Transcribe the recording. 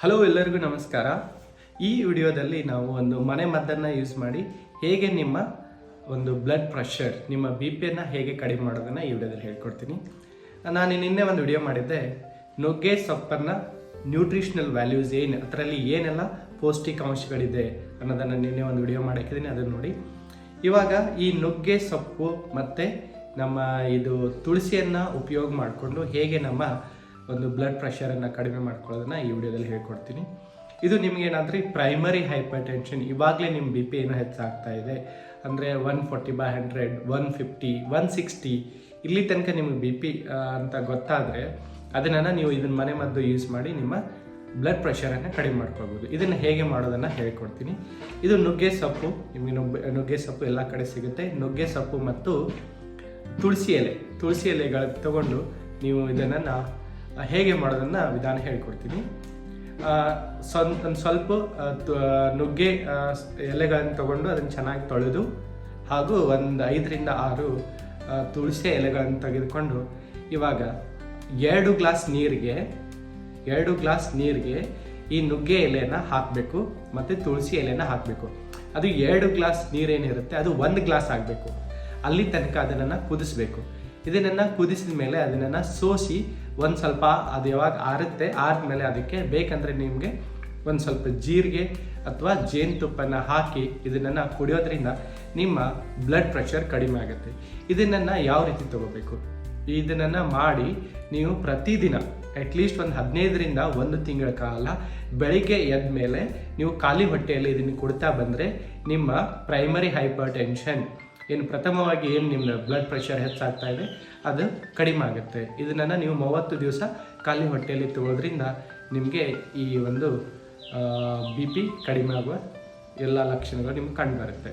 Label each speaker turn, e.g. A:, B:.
A: Hello ಎಲ್ಲರಿಗೂ ನಮಸ್ಕಾರ. ಈ ವಿಡಿಯೋದಲ್ಲಿ ನಾವು ಒಂದು ಮನೆ ಮದ್ದನ್ನು ಯೂಸ್ ಮಾಡಿ ಹೇಗೆ ನಿಮ್ಮ ಒಂದು ಬ್ಲಡ್ ಪ್ರೆಷರ್ ನಿಮ್ಮ ಬಿ ಪಿಯನ್ನು ಹೇಗೆ ಕಡಿಮೆ ಮಾಡೋದನ್ನು ಈ ವಿಡಿಯೋದಲ್ಲಿ ಹೇಳ್ಕೊಡ್ತೀನಿ. ನಾನು ನಿನ್ನೆ ಒಂದು ವಿಡಿಯೋ ಮಾಡಿದ್ದೆ. ನುಗ್ಗೆ ಸೊಪ್ಪನ್ನು ನ್ಯೂಟ್ರಿಷನಲ್ ವ್ಯಾಲ್ಯೂಸ್ ಏನು, ಅದರಲ್ಲಿ ಏನೆಲ್ಲ ಪೌಷ್ಟಿಕಾಂಶಗಳಿದೆ ಅನ್ನೋದನ್ನು ನಿನ್ನೆ ಒಂದು ವಿಡಿಯೋ ಮಾಡಾಕಿದ್ದೀನಿ ಅದನ್ನು ನೋಡಿ. ಇವಾಗ ಈ ನುಗ್ಗೆ ಸೊಪ್ಪು ಮತ್ತು ನಮ್ಮ ಇದು ತುಳಸಿಯನ್ನು ಉಪಯೋಗ ಮಾಡಿಕೊಂಡು ಹೇಗೆ ನಮ್ಮ ಒಂದು ಬ್ಲಡ್ ಪ್ರೆಷರನ್ನು ಕಡಿಮೆ ಮಾಡ್ಕೊಳ್ಳೋದನ್ನ ಈ ವಿಡಿಯೋದಲ್ಲಿ ಹೇಳ್ಕೊಡ್ತೀನಿ. ಇದು ನಿಮಗೇನಾದ್ರೆ ಪ್ರೈಮರಿ ಹೈಪರ್ ಟೆನ್ಷನ್ ಇವಾಗಲೇ ನಿಮ್ಮ ಬಿ ಪಿ ಏನೋ ಹೆಚ್ಚಾಗ್ತಾ ಇದೆ. ಅಂದರೆ one forty by hundred one fifty one sixty ಇಲ್ಲಿ ತನಕ ನಿಮಗೆ ಬಿ ಪಿ ಅಂತ ಗೊತ್ತಾದರೆ ಅದನ್ನು ನೀವು ಇದನ್ನ ಮನೆ ಮದ್ದು ಯೂಸ್ ಮಾಡಿ ನಿಮ್ಮ ಬ್ಲಡ್ ಪ್ರೆಷರನ್ನು ಕಡಿಮೆ ಮಾಡ್ಕೊಳ್ಬೋದು. ಇದನ್ನು ಹೇಗೆ ಮಾಡೋದನ್ನು ಹೇಳ್ಕೊಡ್ತೀನಿ. ಇದು ನುಗ್ಗೆ ಸೊಪ್ಪು, ನಿಮಗೆ ನುಗ್ಗೆ ನುಗ್ಗೆ ಸೊಪ್ಪು ಎಲ್ಲ ಕಡೆ ಸಿಗುತ್ತೆ. ನುಗ್ಗೆ ಸೊಪ್ಪು ಮತ್ತು ತುಳಸಿ ಎಲೆ, ತುಳಸಿ ಎಲೆಗಳ ತಗೊಂಡು ನೀವು ಇದನ್ನು ಹೇಗೆ ಮಾಡೋದನ್ನು ವಿಧಾನ ಹೇಳ್ಕೊಡ್ತೀನಿ. ಒಂದು ಸ್ವಲ್ಪ ನುಗ್ಗೆ ಎಲೆಗಳನ್ನು ತಗೊಂಡು ಅದನ್ನು ಚೆನ್ನಾಗಿ ತೊಳೆದು, ಹಾಗೂ ಒಂದು ಐದರಿಂದ ಆರು ತುಳಸಿ ಎಲೆಗಳನ್ನು ತೆಗೆದುಕೊಂಡು ಇವಾಗ ಎರಡು ಗ್ಲಾಸ್ ನೀರಿಗೆ, ಎರಡು ಗ್ಲಾಸ್ ನೀರಿಗೆ ಈ ನುಗ್ಗೆ ಎಲೆನ ಹಾಕಬೇಕು, ಮತ್ತು ತುಳಸಿ ಎಲೆನ ಹಾಕಬೇಕು. ಅದು ಎರಡು ಗ್ಲಾಸ್ ನೀರೇನಿರುತ್ತೆ, ಅದು ಒಂದು ಗ್ಲಾಸ್ ಆಗಬೇಕು. ಅಲ್ಲಿ ತನಕ ಅದನ್ನು ಕುದಿಸ್ಬೇಕು. ಇದನ್ನು ಕುದಿಸಿದ ಮೇಲೆ ಅದನ್ನೆಲ್ಲ ಸೋಸಿ ಒಂದು ಸ್ವಲ್ಪ ಅದು ಯಾವಾಗ ಆರುತ್ತೆ, ಆದ್ಮೇಲೆ ಅದಕ್ಕೆ ಬೇಕಂದರೆ ನಿಮಗೆ ಒಂದು ಸ್ವಲ್ಪ ಜೀರಿಗೆ ಅಥವಾ ಜೇನುತುಪ್ಪನ ಹಾಕಿ ಇದನ್ನು ಕುಡಿಯೋದ್ರಿಂದ ನಿಮ್ಮ ಬ್ಲಡ್ ಪ್ರೆಷರ್ ಕಡಿಮೆ ಆಗುತ್ತೆ. ಇದನ್ನು ಯಾವ ರೀತಿ ತಗೋಬೇಕು? ಇದನ್ನು ಮಾಡಿ ನೀವು ಪ್ರತಿದಿನ ಅಟ್ಲೀಸ್ಟ್ ಒಂದು ಹದಿನೈದರಿಂದ ಒಂದು ತಿಂಗಳ ಕಾಲ ಬೆಳಿಗ್ಗೆ ಎದ್ದ ಮೇಲೆ ನೀವು ಖಾಲಿ ಹೊಟ್ಟೆಯಲ್ಲಿ ಇದನ್ನು ಕೊಡ್ತಾ ಬಂದರೆ ನಿಮ್ಮ ಪ್ರೈಮರಿ ಹೈಪರ್ ಟೆನ್ಷನ್ ಏನು ಪ್ರಥಮವಾಗಿ ಏನು ನಿಮ್ಮ ಬ್ಲಡ್ ಪ್ರೆಷರ್ ಹೆಚ್ಚಾಗ್ತಾ ಇದೆ, ಅದು ಕಡಿಮೆ ಆಗುತ್ತೆ. ಇದನ್ನು ನೀವು ಮೂವತ್ತು ದಿವಸ ಖಾಲಿ ಹೊಟ್ಟೆಯಲ್ಲಿ ತಗೊಳ್ಳೋದ್ರಿಂದ ನಿಮಗೆ ಈ ಒಂದು ಬಿ ಪಿ ಕಡಿಮೆ ಆಗುವ ಎಲ್ಲ ಲಕ್ಷಣಗಳು ನಿಮ್ಗೆ ಕಂಡು ಬರುತ್ತೆ.